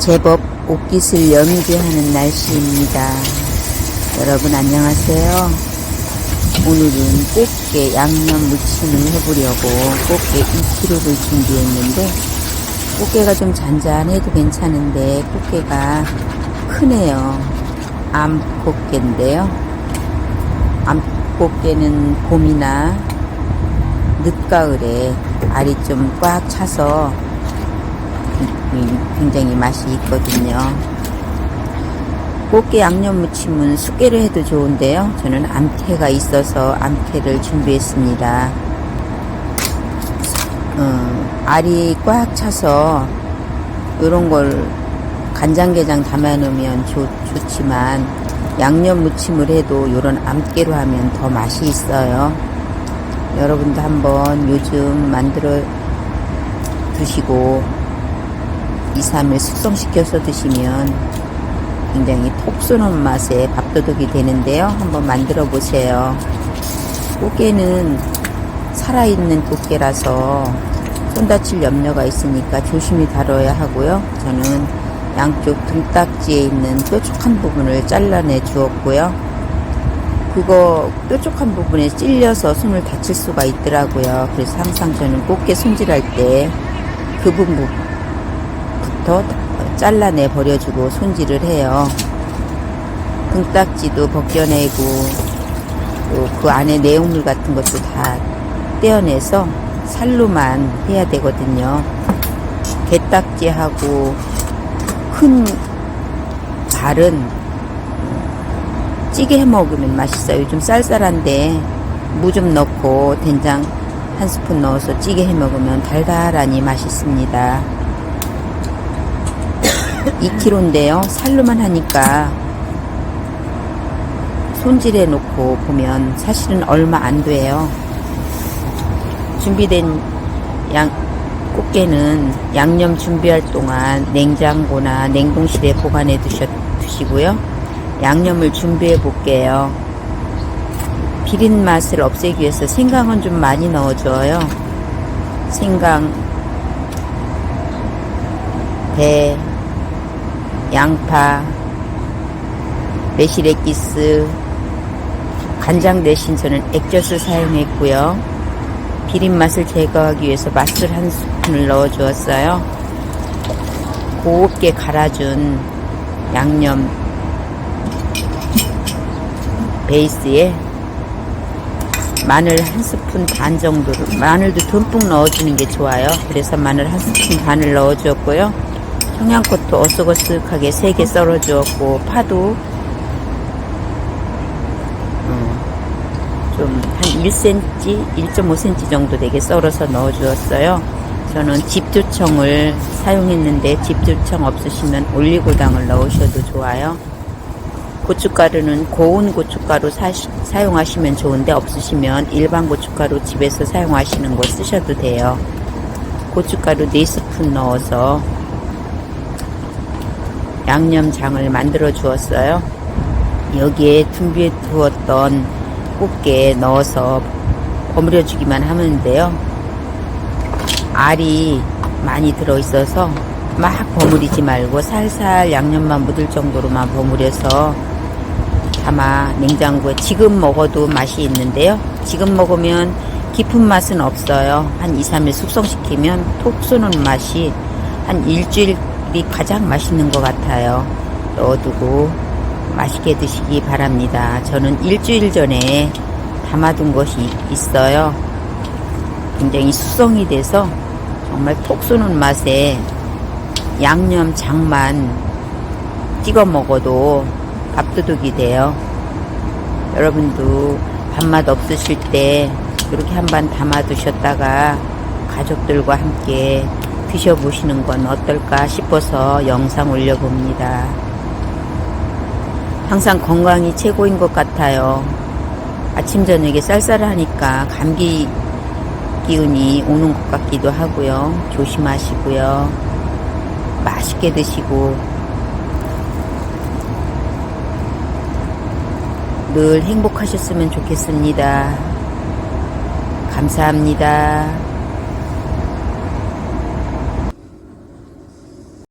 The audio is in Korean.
제법 옷깃을 연기하는 날씨입니다. 여러분 안녕하세요. 오늘은 꽃게 양념 무침을 해보려고 꽃게 2kg를 준비했는데 꽃게가 좀 잔잔해도 괜찮은데 꽃게가 크네요. 암꽃게인데요. 암꽃게는 봄이나 늦가을에 알이 좀 꽉 차서 음, 굉장히 맛이 있거든요. 꽃게 양념 무침은 숙계를 해도 좋은데요. 저는 암태가 있어서 암태를 준비했습니다. 어, 알이 꽉 차서 이런 걸 간장게장 담아놓으면 좋, 좋지만 양념 무침을 해도 이런 암깨로 하면 더 맛이 있어요. 여러분도 한번 요즘 만들어 드시고 2, 3일 숙성시켜서 드시면 굉장히 톡 쏘는 맛에 밥도둑이 되는데요. 한번 만들어 보세요. 꽃게는 살아있는 꽃게라서 손 다칠 염려가 있으니까 조심히 다뤄야 하고요. 저는 양쪽 등딱지에 있는 뾰족한 부분을 잘라내 주었고요. 그거 뾰족한 부분에 찔려서 손을 다칠 수가 있더라고요. 그래서 항상 저는 꽃게 손질할 때 그 부분 부터 잘라내 버려주고 손질을 해요. 등딱지도 벗겨내고 또 그 안에 내용물 같은 것도 다 떼어내서 살로만 해야 되거든요. 게딱지하고 큰 발은 찌개 해 먹으면 맛있어요. 요즘 쌀쌀한데 무 좀 넣고 된장 한 스푼 넣어서 찌개 해 먹으면 달달하니 맛있습니다. 2kg인데요. 살로만 하니까 손질해 놓고 보면 사실은 얼마 안 돼요. 준비된 양, 꽃게는 양념 준비할 동안 냉장고나 냉동실에 보관해 두셔, 두시고요. 양념을 준비해 볼게요. 비린 맛을 없애기 위해서 생강은 좀 많이 넣어줘요. 생강, 배, 양파, 매실액기스, 간장 대신 저는 액젓을 사용했고요. 비린 맛을 제거하기 위해서 맛술 한 스푼을 넣어 주었어요. 곱게 갈아준 양념 베이스에 마늘 한 스푼 반 정도를 마늘도 듬뿍 넣어주는 게 좋아요. 그래서 마늘 한 스푼 반을 넣어 주었고요. 청양고추 어슷어슷하게 3개 썰어 주었고 파도 좀 한 1cm, 1.5cm 정도 되게 썰어서 넣어 주었어요. 저는 집주청을 사용했는데 집주청 없으시면 올리고당을 넣으셔도 좋아요. 고춧가루는 고운 고춧가루 사, 사용하시면 좋은데 없으시면 일반 고춧가루 집에서 사용하시는 거 쓰셔도 돼요. 고춧가루 4스푼 넣어서 양념장을 만들어 주었어요. 여기에 준비해 두었던 꽃게 넣어서 버무려 주기만 하는데요. 알이 많이 들어 있어서 막 버무리지 말고 살살 양념만 묻을 정도로만 버무려서 담아 냉장고에 지금 먹어도 맛이 있는데요. 지금 먹으면 깊은 맛은 없어요. 한 2, 3일 숙성시키면 톡 쏘는 맛이 한 일주일 이 가장 맛있는 것 같아요. 넣어두고 맛있게 드시기 바랍니다. 저는 일주일 전에 담아둔 것이 있어요. 굉장히 수성이 돼서 정말 톡 쏘는 맛에 양념 장만 찍어 먹어도 밥도둑이 돼요. 여러분도 밥맛 없으실 때 이렇게 한 번 담아 두셨다가 가족들과 함께 드셔보시는 건 어떨까 싶어서 영상 올려봅니다. 항상 건강이 최고인 것 같아요. 아침, 저녁에 쌀쌀하니까 감기 기운이 오는 것 같기도 하고요. 조심하시고요. 맛있게 드시고 늘 행복하셨으면 좋겠습니다. 감사합니다.